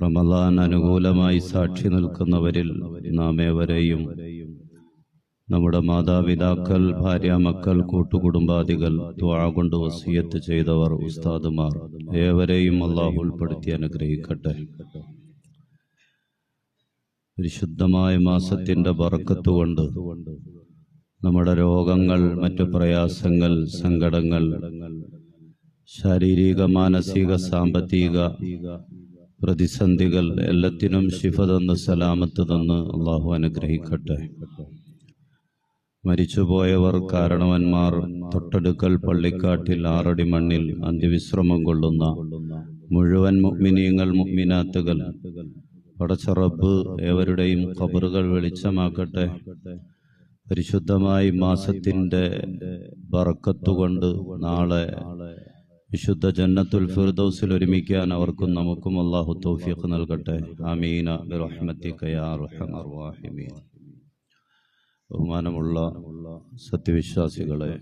റമദാൻ അനുകൂലമായി സാക്ഷി നിൽക്കുന്നവരിൽ നാം ഏവരെയും നമ്മുടെ മാതാപിതാക്കൾ ഭാര്യ മക്കൾ കൂട്ടുകുടുംബാദികൾ ദ്വാ കൊണ്ട് വസീയത്ത് ചെയ്തവർ ഉസ്താദുമാർ ഏവരെയും അള്ളാഹു ഉൾപ്പെടുത്തി അനുഗ്രഹിക്കട്ടെ. പരിശുദ്ധമായ മാസത്തിന്റെ ബറക്കത്തുകൊണ്ട് നമ്മുടെ രോഗങ്ങൾ മറ്റു പ്രയാസങ്ങൾ സങ്കടങ്ങൾ ശാരീരിക മാനസിക സാമ്പത്തിക പ്രതിസന്ധികൾ എല്ലാത്തിനും ശിഫ തന്ന് സലാമത്ത് തന്ന് അള്ളാഹു അനുഗ്രഹിക്കട്ടെ. മരിച്ചുപോയവർ കാരണവന്മാർ തൊട്ടടുക്കൽ പള്ളിക്കാട്ടിൽ ആറടി മണ്ണിൽ അന്ത്യവിശ്രമം കൊള്ളുന്ന മുഴുവൻ മുഗ്മിനീങ്ങൾ മുഗ്മിനാത്തുകൾ പടച്ചറബ് ഏവരുടെയും ഖബറുകൾ വെളിച്ചമാക്കട്ടെ. പരിശുദ്ധമായി മാസത്തിന്റെ ബറക്കത്തുകൊണ്ട് നാളെ വിശുദ്ധ ജന്നത്തുൽ ഫിർദൗസിൽ ഒരുമിക്കാൻ അവർക്കും നമുക്കും അള്ളാഹു തൗഫീഖ് നൽകട്ടെ. അമീന ബഹുമാനമുള്ള സത്യവിശ്വാസികളെ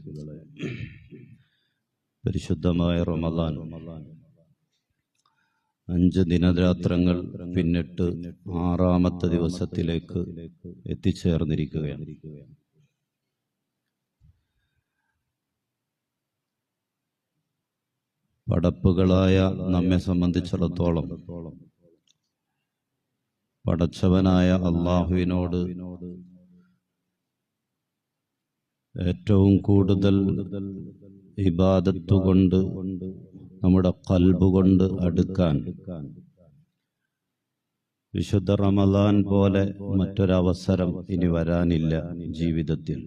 പരിശുദ്ധമായ റമദാൻ. അഞ്ച് ദിനരാത്രങ്ങൾ പിന്നിട്ട് ആറാമത്തെ ദിവസത്തിലേക്ക് എത്തിച്ചേർന്നിരിക്കുകയാണ്. പടപ്പുകളായ നമ്മെ സംബന്ധിച്ചിടത്തോളം പടച്ചവനായ അള്ളാഹുവിനോട് ഏറ്റവും കൂടുതൽ ഇബാദത്ത് കൊണ്ട് നമ്മുടെ കൽബുകൊണ്ട് അടുക്കാൻ വിശുദ്ധ റമദാൻ പോലെ മറ്റൊരവസരം ഇനി വരാനില്ല ജീവിതത്തിൽ.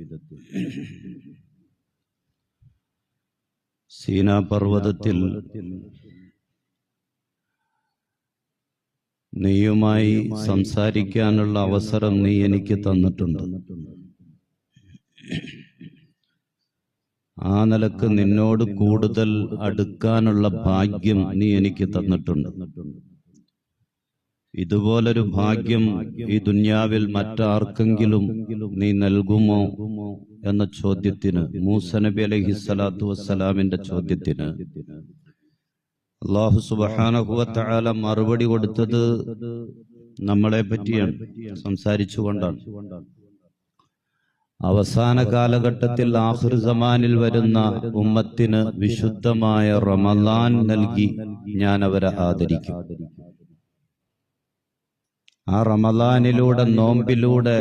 സീനാ പർവതത്തിൽ നീയുമായി സംസാരിക്കാനുള്ള അവസരം നീ എനിക്ക് തന്നിട്ടുണ്ട്. ആ നിലയ്ക്ക് നിന്നോട് കൂടുതൽ അടുക്കാനുള്ള ഭാഗ്യം നീ എനിക്ക് തന്നിട്ടുണ്ട്. ഇതുപോലൊരു ഭാഗ്യം ഈ ദുന്യാവിൽ മറ്റാർക്കെങ്കിലും നീ നൽകുമോ എന്ന ചോദ്യത്തിന് മൂസ നബി അലഹി സ്വലാത്തു വസ്സലാമിന്റെ ചോദ്യത്തിന്. അള്ളാഹു സുബാനഹുവല മറുപടി കൊടുത്തത് നമ്മളെ പറ്റിയാണ് സംസാരിച്ചുകൊണ്ടാണ്. അവസാന കാലഘട്ടത്തിൽ ആഖിർ സമാനിൽ വരുന്ന ഉമ്മത്തിന് വിശുദ്ധമായ റമദാൻ നൽകി ഞാൻ അവരെ ആദരിക്കും. ആ റമദാനിലൂടെ നോമ്പിലൂടെ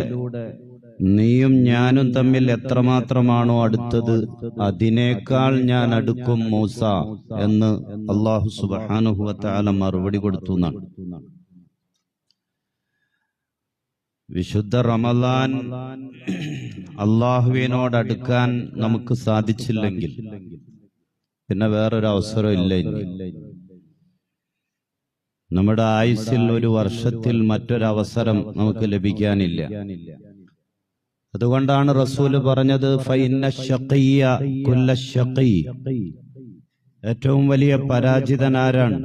നീയും ഞാനും തമ്മിൽ എത്രമാത്രമാണോ അടുത്തത് അതിനേക്കാൾ ഞാൻ അടുക്കും മൂസ എന്ന് അള്ളാഹു സുബാനുഹുവത്താല മറുപടി കൊടുത്തു എന്നാണ്. വിശുദ്ധ റമദാൻ അള്ളാഹുവിനോട് അടുക്കാൻ നമുക്ക് സാധിച്ചില്ലെങ്കിൽ പിന്നെ വേറൊരു അവസരം ഇല്ല ഇനി. നമ്മുടെ ആയുസ്സിൽ ഒരു വർഷത്തിൽ മറ്റൊരവസരം നമുക്ക് ലഭിക്കാനില്ല. അതുകൊണ്ടാണ് റസൂൽ പറഞ്ഞത്. ഏറ്റവും വലിയ പരാജിതനാരാണ്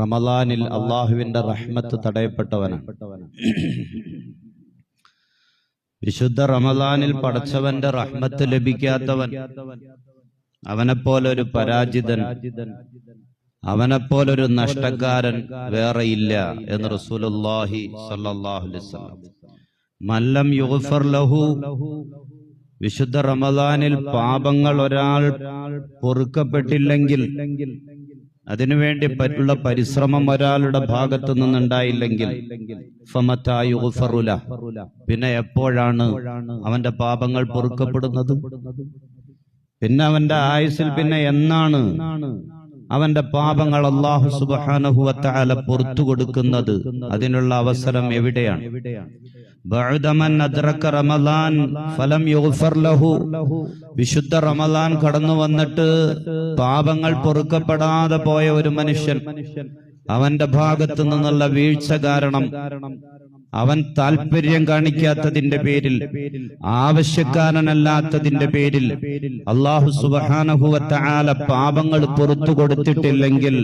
റമലാനിൽ അള്ളാഹുവിന്റെ റഹ്മത്ത് തടയപ്പെട്ടവനാണ്. വിശുദ്ധ റമലാനിൽ പടച്ചവന്റെ റഹ്മത്ത് ലഭിക്കാത്തവൻ. അവനെപ്പോലൊരു പരാജിതൻ അവനെപ്പോലൊരു നഷ്ടക്കാരൻ വേറെയില്ല എന്ന് അലൈഹി വസല്ലം. മല്ലം യുഗ്ഫർ ലഹു വിശുദ്ധ റമദാനിൽ പാപങ്ങൾ ഒരാൾ പൊറുക്കപ്പെട്ടില്ലെങ്കിൽ അതിനുവേണ്ടി പറ്റുള്ള പരിശ്രമം ഒരാളുടെ ഭാഗത്തു നിന്നുണ്ടായില്ലെങ്കിൽ. പിന്നെ എപ്പോഴാണ് അവന്റെ പാപങ്ങൾ പൊറുക്കപ്പെടുന്നത്? പിന്നെ അവന്റെ ആയുസിൽ പിന്നെ എന്നാണ് അവന്റെ പാപങ്ങൾ അള്ളാഹു സുബാനഹുവത്താല പുറത്തു കൊടുക്കുന്നത് അതിനുള്ള അവസരം എവിടെയാണ്? റമളാൻ ഫലം ലഹു. വിശുദ്ധ റമദാൻ കടന്നു വന്നിട്ട് പാപങ്ങൾ പൊറുക്കപ്പെടാതെ പോയ ഒരു മനുഷ്യൻ. അവന്റെ ഭാഗത്തു നിന്നുള്ള വീഴ്ച കാരണം അവൻ താല്പര്യം കാണിക്കാത്തതിന്റെ പേരിൽ ആവശ്യക്കാരനല്ലാത്തതിന്റെ പേരിൽ അള്ളാഹു സുബാനഹുവത്താല പാപങ്ങൾ പുറത്തു കൊടുത്തിട്ടില്ലെങ്കിൽ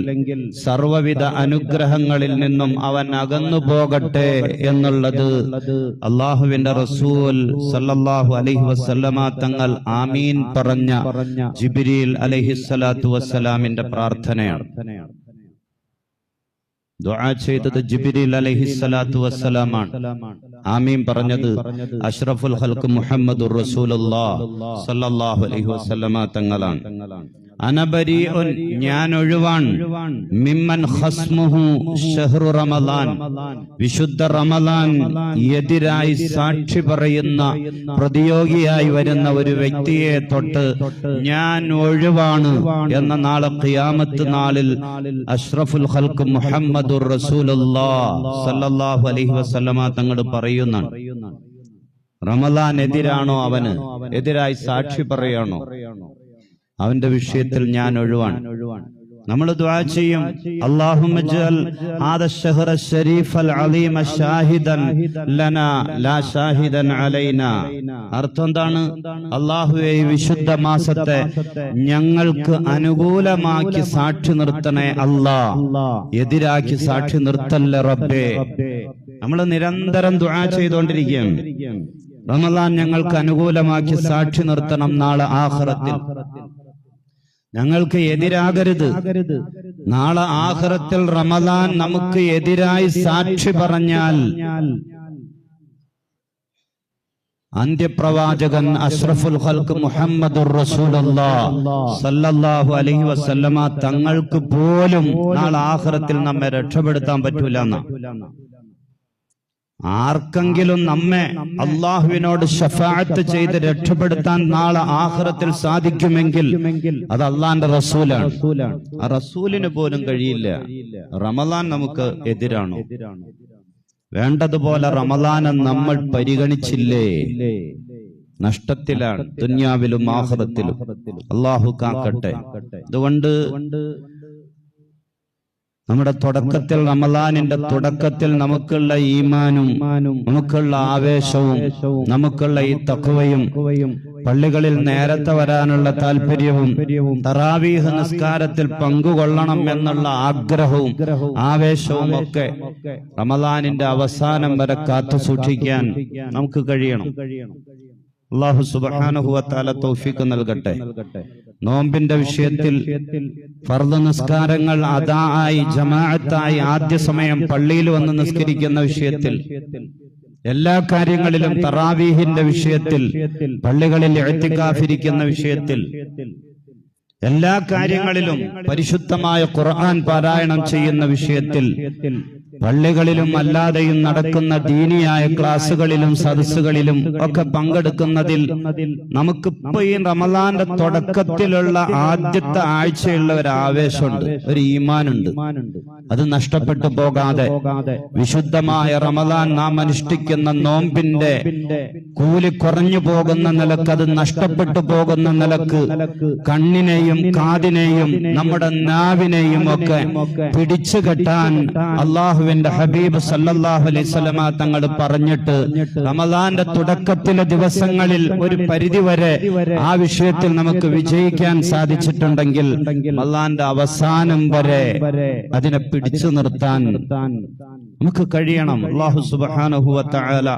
സർവവിധ അനുഗ്രഹങ്ങളിൽ നിന്നും അവൻ അകന്നു പോകട്ടെ എന്നുള്ളത് അള്ളാഹുവിന്റെ റസൂൽ സല്ലാഹു അലഹി വസല്ലമ തങ്ങൾ ആമീൻ പറഞ്ഞ ജിബിരിൽ അലൈഹിസ്സലാത്തു വസ്സലാമിന്റെ പ്രാർത്ഥനയാണ്. ദുആ ചെയ്തത് ജിബ്രീൽ അലൈഹിസ്സലാത്തു വസ്സലാമാണ്. ആമീൻ പറഞ്ഞത് അഷ്റഫുൽ ഹൽക്ക് മുഹമ്മദുർ റസൂലുള്ളാഹ് സ്വല്ലല്ലാഹു അലൈഹി വസല്ലമ തങ്ങളാണ്. അനബരീഉൻ ഞാൻ ഒഴിവാൻ മിമ്മൻ ഖസ്മുഹു ഷഹ്റു റമളാൻ വിശുദ്ധ റമളാൻ എതിരായി സാക്ഷി പറയുന്ന പ്രതിയോഗിയായി വരുന്ന ഒരു വ്യക്തിയെ തൊട്ട് ഞാൻ ഒഴിവാണ് എന്ന നാളെ ഖിയാമത്ത് നാളിൽ അഷ്റഫുൽ ഹൽക്ക് മുഹമ്മദുർ റസൂലുള്ളാ സല്ലല്ലാഹു അലൈഹി വസല്ലമ തങ്ങൾ പറയുന്നാണ് റമളാൻ എതിരാണോ അവന്? എതിരായി സാക്ഷി പറയാണോ അവന്റെ വിഷയത്തിൽ ഞാൻ ഒഴിവാണ് നമ്മൾ ദ്വാ ചെയ്യും. അർത്ഥം എന്താണ്? അള്ളാഹുവെ വിശുദ്ധ മാസത്തെ ഞങ്ങൾക്ക് അനുകൂലമാക്കി സാക്ഷി നിർത്തണേ അല്ലാ. എതിരാക്കി സാക്ഷി നിർത്തല്ല റബ്ബേ? നമ്മൾ നിരന്തരം ദ്വാ ചെയ്തുകൊണ്ടിരിക്കുകയാണ് റമദാൻ ഞങ്ങൾക്ക് അനുകൂലമാക്കി സാക്ഷി നിർത്തണം നാളെ ആഹ്റത്തിൽ ഞങ്ങൾക്ക് എതിരാകരുത്. നാളെ ആഹ്റത്തിൽ റമദാൻ നമുക്ക് എതിരായി സാക്ഷി പറഞ്ഞാൽ. അന്ത്യപ്രവാചകൻ അഷ്റഫുൽ ഖൽക്ക് മുഹമ്മദ് സല്ലല്ലാഹു അലൈഹി വസല്ലമ തങ്ങൾക്ക് പോലും നാളെ ആഹ്റത്തിൽ നമ്മെ രക്ഷപ്പെടുത്താൻ പറ്റൂല ആർക്കെങ്കിലും നമ്മെ അള്ളാഹുവിനോട് ഷഫാഅത്ത് ചെയ്ത് രക്ഷപ്പെടുത്താൻ നാളെ ആഹ്റത്തിൽ സാധിക്കുമെങ്കിൽ അത് അള്ളാന്റെ റസൂലാണ്. ആ റസൂലിന് പോലും കഴിയില്ല. റമദാൻ നമുക്ക് എതിരാണോ? വേണ്ടതുപോലെ റമദാനെ നമ്മൾ പരിഗണിച്ചില്ലേ? നഷ്ടത്തിലാണ്. ദുന്യാവിലും ആഹ്റത്തിലും. അള്ളാഹു കാക്കട്ടെ. അതുകൊണ്ട് നമ്മുടെ തുടക്കത്തിൽ റമദാനിന്റെ തുടക്കത്തിൽ നമുക്കുള്ള ഈമാനും നമുക്കുള്ള ആവേശവും നമുക്കുള്ള ഈ തക്കുവയും പള്ളികളിൽ നേരത്തെ വരാനുള്ള താല്പര്യവും തറാവീഹ് നിസ്കാരത്തിൽ പങ്കുകൊള്ളണം എന്നുള്ള ആഗ്രഹവും ആവേശവും ഒക്കെ റമദാനിന്റെ അവസാനം വരെ കാത്തു സൂക്ഷിക്കാൻ നമുക്ക് കഴിയണം. അള്ളാഹു സുബാനുഹുവത്താല തോഫിക്ക് നൽകട്ടെ. നോമ്പിന്റെ വിഷയത്തിൽ ഫർദ് നിസ്കാരങ്ങൾ അതായി ജമാഅത്തായി ആദ്യ സമയം പള്ളിയിൽ വന്ന് നിസ്കരിക്കുന്ന വിഷയത്തിൽ എല്ലാ കാര്യങ്ങളിലും തറാവീഹിന്റെ വിഷയത്തിൽ പള്ളികളിൽ എഴുത്തിക്കാഫിരിക്കുന്ന വിഷയത്തിൽ എല്ലാ കാര്യങ്ങളിലും പരിശുദ്ധമായ ഖുർആൻ പാരായണം ചെയ്യുന്ന വിഷയത്തിൽ പള്ളികളിലും അല്ലാതെയും നടക്കുന്ന ദീനിയായ ക്ലാസ്സുകളിലും സദസ്സുകളിലും ഒക്കെ പങ്കെടുക്കുന്നതിൽ നമുക്കിപ്പോ ഈ റമദാന്റെ തുടക്കത്തിലുള്ള ആദ്യത്തെ ആഴ്ചയുള്ള ഒരു ആവേശമുണ്ട് ഒരു ഈമാനുണ്ട്. അത് നഷ്ടപ്പെട്ടു പോകാതെ വിശുദ്ധമായ റമദാൻ നാം അനുഷ്ഠിക്കുന്ന നോമ്പിന്റെ കൂലി കുറഞ്ഞു പോകുന്ന നിലയ്ക്ക് അത് നഷ്ടപ്പെട്ടു പോകുന്ന നിലയ്ക്ക് കണ്ണിനെയും കാതിനെയും നമ്മുടെ നാവിനെയും ഒക്കെ പിടിച്ചു കെട്ടാൻ അള്ളാഹുവിന്റെ ഹബീബ് സല്ലല്ലാഹു അലൈഹി തങ്ങൾ പറഞ്ഞിട്ട് റമദാന്റെ തുടക്കത്തിലെ ദിവസങ്ങളിൽ ഒരു പരിധി വരെ ആ വിഷയത്തിൽ നമുക്ക് വിജയിക്കാൻ സാധിച്ചിട്ടുണ്ടെങ്കിൽ അള്ളാന്റെ അവസാനം വരെ അതിനെ പിടിച്ചു നിർത്താൻ നമുക്ക് കഴിയണം. അള്ളാഹു സുബാനഹുവ തആല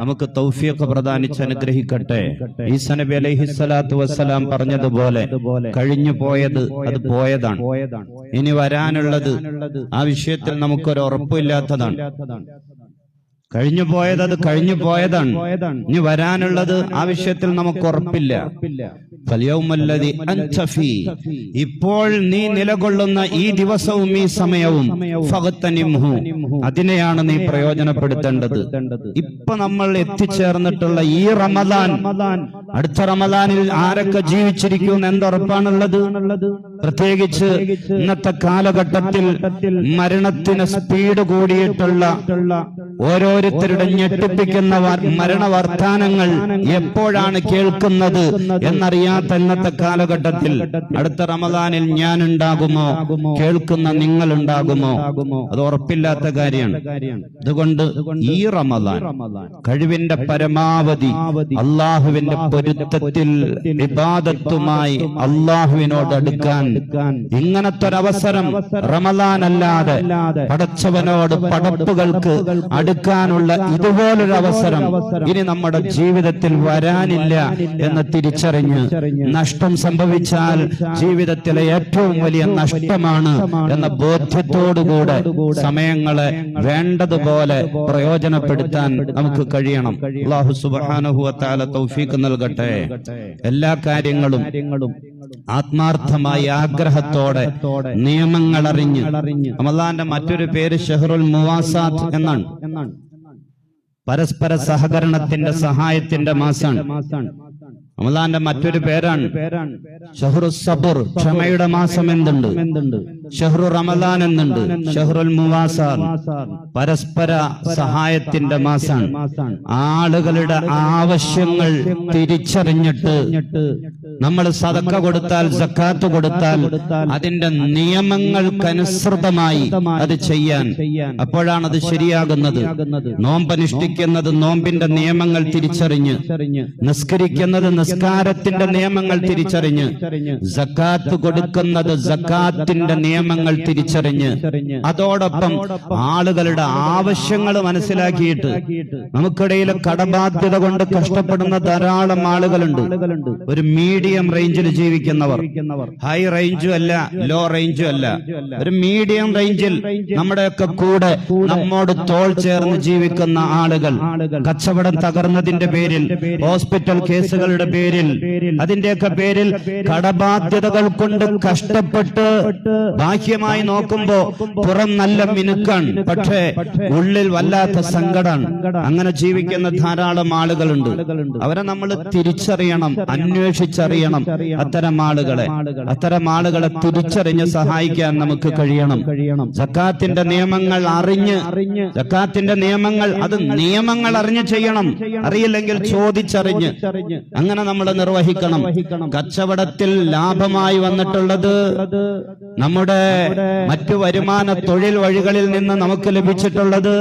നമുക്ക് തൗഫീഖ് പ്രദാനിച്ച് അനുഗ്രഹിക്കട്ടെ. ഈസ നബി അലൈഹി സ്വലാത്തു വസ്സലാം പറഞ്ഞതുപോലെ കഴിഞ്ഞു പോയത് അത് പോയതാണ്. ഇനി വരാനുള്ളത് ആ വിഷയത്തിൽ നമുക്കൊരു ഉറപ്പില്ലാത്തതാണ് കഴിഞ്ഞു പോയത് അത് കഴിഞ്ഞു പോയതാണ് ഇനി വരാനുള്ളത് ആ വിഷയത്തിൽ നമുക്ക് ഉറപ്പില്ല. ഇപ്പോൾ നീ നിലകൊള്ളുന്ന ഈ ദിവസവും ഈ സമയവും. അതിനെയാണ് നീ പ്രയോജനപ്പെടുത്തേണ്ടത് ഇപ്പൊ നമ്മൾ എത്തിച്ചേർന്നിട്ടുള്ള ഈ റമദാൻ അടുത്ത റമദാനിൽ ആരൊക്കെ ജീവിച്ചിരിക്കും എന്തുറപ്പാണുള്ളത്? പ്രത്യേകിച്ച് ഇന്നത്തെ കാലഘട്ടത്തിൽ മരണത്തിന് സ്പീഡ് കൂടിയിട്ടുള്ള ഓരോരുത്തരുടെ ഞെട്ടിപ്പിക്കുന്ന മരണ വർത്താനങ്ങൾ എപ്പോഴാണ് കേൾക്കുന്നത് എന്നറിയാത്ത ഇന്നത്തെ കാലഘട്ടത്തിൽ അടുത്ത റമദാനിൽ ഞാൻ ഉണ്ടാകുമോ കേൾക്കുന്ന നിങ്ങൾ ഉണ്ടാകുമോ അത് ഉറപ്പില്ലാത്ത കാര്യമാണ്. അതുകൊണ്ട് ഈ റമദാൻ കഴിവിന്റെ പരമാവധി അള്ളാഹുവിന്റെ പൊരുത്തത്തിൽ വിവാദത്തുമായി അള്ളാഹുവിനോട് അടുക്കാൻ ഇങ്ങനത്തെ ഒരു അവസരം റമദാൻ അല്ലാതെ പടച്ചവനോട് പടപ്പുകൾക്ക് അടുക്കാനുള്ള ഇതുപോലൊരു അവസരം ഇനി നമ്മുടെ ജീവിതത്തിൽ വരാനില്ല എന്ന് തിരിച്ചറിഞ്ഞ് നഷ്ടം സംഭവിച്ചാൽ ജീവിതത്തിലെ ഏറ്റവും വലിയ നഷ്ടമാണ് എന്ന ബോധ്യത്തോടുകൂടെ സമയങ്ങളെ വേണ്ടതുപോലെ പ്രയോജനപ്പെടുത്താൻ നമുക്ക് കഴിയണം. അള്ളാഹു സുബാനുഭവത്താല തൗഫീഖ് നൽകട്ടെ. എല്ലാ കാര്യങ്ങളും ആത്മാർത്ഥമായി ആഗ്രഹത്തോടെ നിയമങ്ങൾ അറിഞ്ഞ് റമദാന്റെ മറ്റൊരു പേര് ഷെഹറുൽ മുവാസാദ് എന്നാണ്. പരസ്പര സഹകരണത്തിന്റെ സഹായത്തിന്റെ മാസാണ്. റമദാന്റെ മറ്റൊരു പേരാണ് ഷഹ്റു സബുർ. ക്ഷമയുടെ മാസം എന്തുണ്ട്? ഷഹ്റു റമദാൻ എന്നുണ്ട് ഷഹ്റുൽ മുവാസാർ പരസ്പര സഹായത്തിന്റെ മാസാണ്. ആളുകളുടെ ആവശ്യങ്ങൾ തിരിച്ചറിഞ്ഞിട്ട് നമ്മൾ സതക്ക കൊടുത്താൽ സക്കാത്ത് കൊടുത്താൽ അതിന്റെ നിയമങ്ങൾക്കനുസൃതമായി അത് ചെയ്യാൻ അപ്പോഴാണ് അത് ശരിയാകുന്നത്. നോമ്പനുഷ്ഠിക്കുന്നത് നോമ്പിന്റെ നിയമങ്ങൾ തിരിച്ചറിഞ്ഞ്. നിസ്കരിക്കുന്നത് നിസ്കാരത്തിന്റെ നിയമങ്ങൾ തിരിച്ചറിഞ്ഞ്. സക്കാത്ത് കൊടുക്കുന്നത് സക്കാത്തിന്റെ നിയമങ്ങൾ തിരിച്ചറിഞ്ഞ്. അതോടൊപ്പം ആളുകളുടെ ആവശ്യങ്ങൾ മനസ്സിലാക്കിയിട്ട് നമുക്കിടയിൽ കടബാധ്യത കൊണ്ട് കഷ്ടപ്പെടുന്ന ധാരാളം ആളുകളുണ്ട്. ഒരു മീഡിയം റേഞ്ചിൽ ജീവിക്കുന്നവർ. ഹൈ റേഞ്ചും അല്ല ലോ റേഞ്ചും അല്ല. ഒരു മീഡിയം റേഞ്ചിൽ നമ്മുടെയൊക്കെ കൂടെ നമ്മോട് തോൾ ചേർന്ന് ജീവിക്കുന്ന ആളുകൾ കച്ചവടം തകർന്നതിന്റെ പേരിൽ ഹോസ്പിറ്റൽ കേസുകളുടെ പേരിൽ അതിന്റെയൊക്കെ പേരിൽ കടബാധ്യതകൾ കൊണ്ട് കഷ്ടപ്പെട്ട് ബാഹ്യമായി നോക്കുമ്പോ പുറം നല്ല മിനുക്കാണ്. പക്ഷേ ഉള്ളിൽ വല്ലാത്ത സങ്കടമാണ് അങ്ങനെ ജീവിക്കുന്ന ധാരാളം ആളുകളുണ്ട്. അവരെ നമ്മൾ തിരിച്ചറിയണം. അന്വേഷിച്ചറിയണം. അത്തരം ആളുകളെ അത്തരം ആളുകളെ തിരിച്ചറിഞ്ഞ് സഹായിക്കാൻ നമുക്ക് കഴിയണം. സക്കാത്തിന്റെ നിയമങ്ങൾ അറിഞ്ഞ് സക്കാത്തിന്റെ നിയമങ്ങൾ അത് നിയമങ്ങൾ അറിഞ്ഞ് ചെയ്യണം. അറിയില്ലെങ്കിൽ ചോദിച്ചറിഞ്ഞ്. അങ്ങനെ നമ്മൾ നിർവഹിക്കണം. കച്ചവടത്തിൽ ലാഭമായി വന്നിട്ടുള്ളത് നമ്മുടെ മറ്റു വരുമാന തൊഴിൽ വഴികളിൽ നിന്ന് നമുക്ക് ലഭിച്ചിട്ടുള്ളത്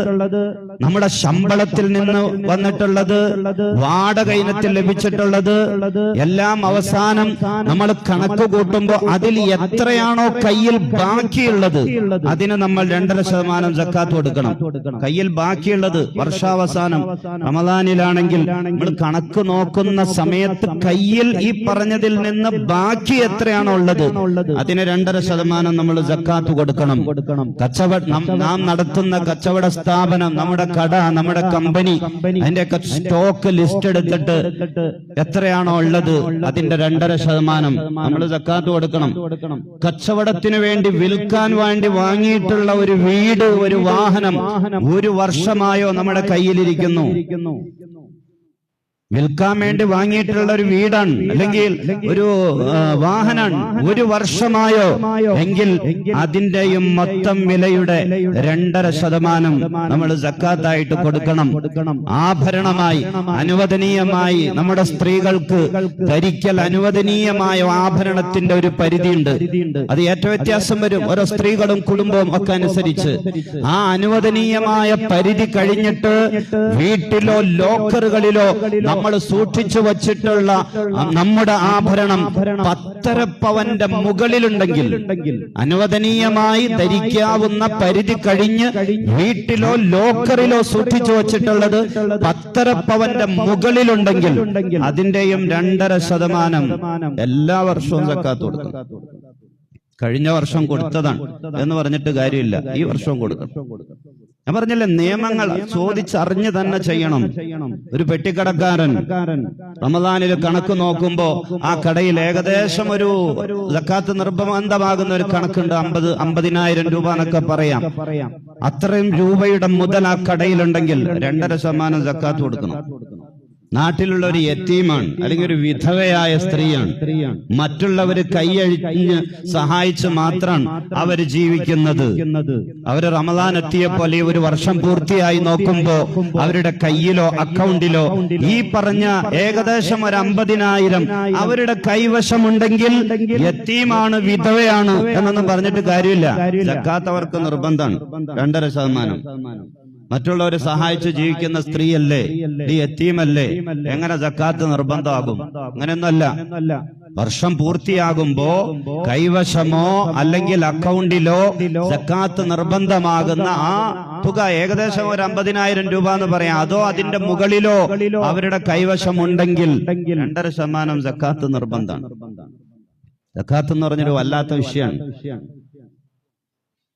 നമ്മുടെ ശമ്പളത്തിൽ നിന്ന് വന്നിട്ടുള്ളത് വാടക ഇനത്തിൽ ലഭിച്ചിട്ടുള്ളത് എല്ലാം അവസാനം നമ്മൾ കണക്ക് കൂട്ടുമ്പോ അതിൽ എത്രയാണോ കയ്യിൽ ബാക്കിയുള്ളത് അതിന് നമ്മൾ രണ്ടര ശതമാനം ജക്കാത്ത് കൊടുക്കണം. കയ്യിൽ ബാക്കിയുള്ളത് വർഷാവസാനം റമദാനിലാണെങ്കിൽ നമ്മൾ കണക്ക് നോക്കുന്ന സമയത്ത് കയ്യിൽ ഈ പറഞ്ഞതിൽ നിന്ന് ബാക്കി എത്രയാണോ ഉള്ളത് അതിന് രണ്ടര ശതമാനം നമ്മൾ ജക്കാത്ത് കൊടുക്കണം. കച്ചവട നാം നടത്തുന്ന കച്ചവട സ്ഥാപനം നമ്മുടെ കട നമ്മുടെ കമ്പനി അതിന്റെ സ്റ്റോക്ക് ലിസ്റ്റ് എടുത്തിട്ട് എത്രയാണോ ഉള്ളത് അതിന്റെ രണ്ടര ശതമാനം. നമ്മൾ ജക്കാത്ത് കൊടുക്കണം. കച്ചവടത്തിന് വേണ്ടി വിൽക്കാൻ വേണ്ടി വാങ്ങിയിട്ടുള്ള ഒരു വീട് ഒരു വാഹനം ഒരു വർഷമായോ നമ്മുടെ കയ്യിലിരിക്കുന്നു. വിൽക്കാൻ വേണ്ടി വാങ്ങിയിട്ടുള്ള ഒരു വീടാണ്. അല്ലെങ്കിൽ ഒരു വാഹനാണ്. ഒരു വർഷമായോ? എങ്കിൽ അതിന്റെയും മൊത്തം വിലയുടെ രണ്ടര ശതമാനം നമ്മൾ ജക്കാത്തായിട്ട് കൊടുക്കണം. ആഭരണമായി അനുവദനീയമായി നമ്മുടെ സ്ത്രീകൾക്ക് ധരിക്കൽ അനുവദനീയമായ ആഭരണത്തിന്റെ ഒരു പരിധിയുണ്ട്. അത് ഏറ്റവും വ്യത്യാസം വരും. ഓരോ സ്ത്രീകളും കുടുംബവും ഒക്കെ അനുസരിച്ച്. ആ അനുവദനീയമായ പരിധി കഴിഞ്ഞിട്ട് വീട്ടിലോ ലോക്കറുകളിലോ നമ്മൾ സൂക്ഷിച്ചു വച്ചിട്ടുള്ള നമ്മുടെ ആഭരണം പത്തരപ്പവന്റെ മുകളിലുണ്ടെങ്കിൽ അനുവദനീയമായി ധരിക്കാവുന്ന പരിധി കഴിഞ്ഞ് വീട്ടിലോ ലോക്കറിലോ സൂക്ഷിച്ചു വച്ചിട്ടുള്ളത് പത്തരപ്പവന്റെ മുകളിലുണ്ടെങ്കിൽ അതിന്റെയും രണ്ടര ശതമാനം എല്ലാ വർഷവും സക്കാത്ത് കൊടുക്കും കഴിഞ്ഞ വർഷം കൊടുത്തതാണ് എന്ന് പറഞ്ഞിട്ട് കാര്യമില്ല. ഈ വർഷവും കൊടുക്കണം. ഞാൻ പറഞ്ഞല്ലേ നിയമങ്ങൾ ചോദിച്ചറിഞ്ഞ് തന്നെ ചെയ്യണം. ഒരു പെട്ടിക്കടക്കാരൻ റമദാനിൽ കണക്ക് നോക്കുമ്പോ ആ കടയിൽ ഏകദേശം ഒരു ജക്കാത്ത് നിർബന്ധമാകുന്ന ഒരു കണക്കുണ്ട്. അമ്പത് അമ്പതിനായിരം രൂപ എന്നൊക്കെ പറയാം. അത്രയും രൂപയുടെ മുതൽ ആ കടയിലുണ്ടെങ്കിൽ രണ്ടര ശതമാനം ജക്കാത്ത് കൊടുക്കണം. നാട്ടിലുള്ള ഒരു യത്തീമാണ് അല്ലെങ്കിൽ ഒരു വിധവയായ സ്ത്രീയാണ്. മറ്റുള്ളവർ കൈയഴിഞ്ഞ് സഹായിച്ച് മാത്രമാണ് അവർ ജീവിക്കുന്നത്. അവർ റമദാൻ എത്തിയപ്പോൾ ഈ ഒരു വർഷം പൂർത്തിയായി നോക്കുമ്പോ അവരുടെ കയ്യിലോ അക്കൗണ്ടിലോ ഈ പറഞ്ഞ ഏകദേശം ഒരു അമ്പതിനായിരം അവരുടെ കൈവശമുണ്ടെങ്കിൽ യത്തീമാണ് വിധവയാണ് എന്നൊന്നും പറഞ്ഞിട്ട് കാര്യമില്ല. ജക്കാത്തവർക്ക് നിർബന്ധമാണ്. രണ്ടര ശതമാനം. മറ്റുള്ളവരെ സഹായിച്ച് ജീവിക്കുന്ന സ്ത്രീയല്ലേ? നീ എത്തീമല്ലേ? എങ്ങനെ ജക്കാത്ത് നിർബന്ധമാകും? അങ്ങനെയൊന്നല്ല വർഷം പൂർത്തിയാകുമ്പോ കൈവശമോ അല്ലെങ്കിൽ അക്കൗണ്ടിലോ ജക്കാത്ത് നിർബന്ധമാകുന്ന ആ തുക ഏകദേശം ഒരു അമ്പതിനായിരം രൂപ എന്ന് പറയാം. അതോ അതിന്റെ മുകളിലോ അവരുടെ കൈവശം ഉണ്ടെങ്കിൽ രണ്ടര ശതമാനം ജക്കാത്ത് നിർബന്ധമാണ്. ജക്കാത്ത് എന്ന് പറഞ്ഞൊരു വല്ലാത്ത വിഷയമാണ്.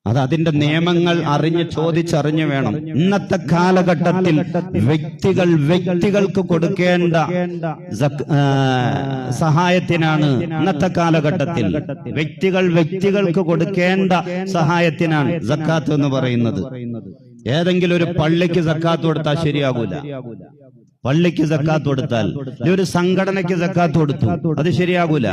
അത് അതിന്റെ നിയമങ്ങൾ അറിഞ്ഞ് ചോദിച്ചറിഞ്ഞു വേണം. ഇന്നത്തെ കാലഘട്ടത്തിൽ വ്യക്തികൾ വ്യക്തികൾക്ക് കൊടുക്കേണ്ട സഹായത്തിനാണ് ഇന്നത്തെ കാലഘട്ടത്തിൽ വ്യക്തികൾ വ്യക്തികൾക്ക് കൊടുക്കേണ്ട സഹായത്തിനാണ് സക്കാത്ത് എന്ന് പറയുന്നത്. ഏതെങ്കിലും ഒരു പള്ളിക്ക് സക്കാത്ത് കൊടുത്താൽ ശരിയാകൂല പള്ളിക്ക് സക്കാത്ത് കൊടുത്താൽ ഒരു സംഘടനയ്ക്ക് സക്കാത്ത് കൊടുത്തു. അത് ശരിയാകൂല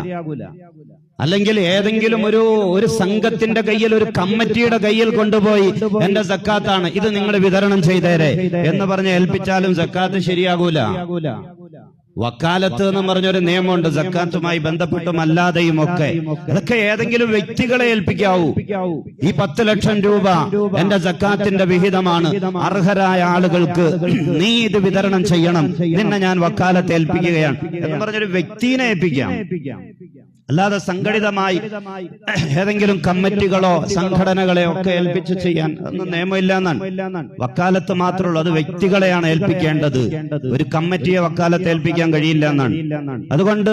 അല്ലെങ്കിൽ ഏതെങ്കിലും ഒരു ഒരു സംഘത്തിന്റെ കയ്യിൽ ഒരു കമ്മിറ്റിയുടെ കയ്യിൽ കൊണ്ടുപോയി എന്റെ സക്കാത്താണ് ഇത് നിങ്ങൾ വിതരണം ചെയ്തേരെ എന്ന് പറഞ്ഞ് ഏൽപ്പിച്ചാലും സക്കാത്ത് ശരിയാകൂല. വക്കാലത്ത് എന്ന് പറഞ്ഞൊരു നിയമമുണ്ട് സക്കാത്തുമായി ബന്ധപ്പെട്ടും അല്ലാതെയും ഒക്കെ. അതൊക്കെ ഏതെങ്കിലും വ്യക്തികളെ ഏൽപ്പിക്കാവൂ. ഈ പത്ത് ലക്ഷം രൂപ എന്റെ സക്കാത്തിന്റെ വിഹിതമാണ്. അർഹരായ ആളുകൾക്ക് നീ ഇത് വിതരണം ചെയ്യണം. നിന്നെ ഞാൻ വക്കാലത്ത് ഏൽപ്പിക്കുകയാണ് എന്ന് പറഞ്ഞൊരു വ്യക്തിനെ ഏൽപ്പിക്കാം. അല്ലാതെ സംഘടിതമായി ഏതെങ്കിലും കമ്മിറ്റികളോ സംഘടനകളെയോ ഒക്കെ ഏൽപ്പിച്ച് ചെയ്യാൻ ഒന്നും നിയമമില്ല എന്നാണ് വക്കാലത്ത് മാത്രമുള്ളൂ അത് വ്യക്തികളെയാണ് ഏൽപ്പിക്കേണ്ടത്. ഒരു കമ്മിറ്റിയെ വക്കാലത്ത് ഏൽപ്പിക്കാൻ കഴിയില്ല എന്നാണ് അതുകൊണ്ട്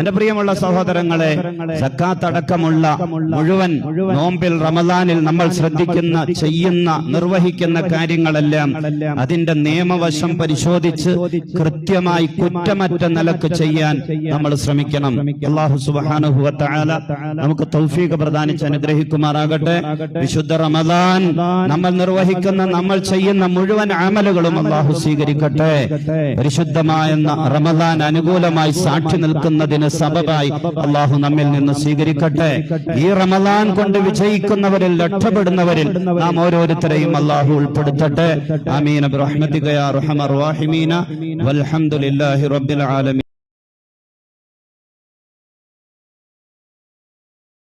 എന്റെ പ്രിയമുള്ള സഹോദരങ്ങളെ സക്കാത്ത് അടക്കമുള്ള മുഴുവൻ നോമ്പിൽ റമദാനിൽ നമ്മൾ ശ്രദ്ധിക്കുന്ന ചെയ്യുന്ന നിർവഹിക്കുന്ന കാര്യങ്ങളെല്ലാം അതിന്റെ നിയമവശം പരിശോധിച്ച് കൃത്യമായി കുറ്റമറ്റ നിലയ്ക്ക് ചെയ്യാൻ നമ്മൾ ശ്രമിക്കണം. അള്ളാഹു സുബ്ഹാനഹു തആല നമുക്ക് തൗഫീഖ് പ്രദാനിച്ച് അനുഗ്രഹിക്കുമാറാകട്ടെ. വിശുദ്ധ റമദാൻ നമ്മൾ നിർവഹിക്കുന്ന നമ്മൾ ചെയ്യുന്ന മുഴുവൻ ആമലുകളും അള്ളാഹു സ്വീകരിക്കട്ടെ. പരിശുദ്ധമായ റമദാൻ അനുകൂലമായി സാക്ഷി നിൽക്കുന്നതിന് സബബായി അള്ളാഹു നമ്മിൽ നിന്ന് സ്വീകരിക്കട്ടെ. ഈ റമദാൻ കൊണ്ട് വിജയിക്കുന്നവരിൽ രക്ഷപ്പെടുന്നവരിൽ നാം ഓരോരുത്തരെയും അള്ളാഹു ഉൾപ്പെടുത്തട്ടെ. അമീൻ ബിറഹ്മതിക യാ അർഹമർ റഹീമീന. വൽഹംദുലില്ലാഹി റബ്ബിൽ ആലമീൻ.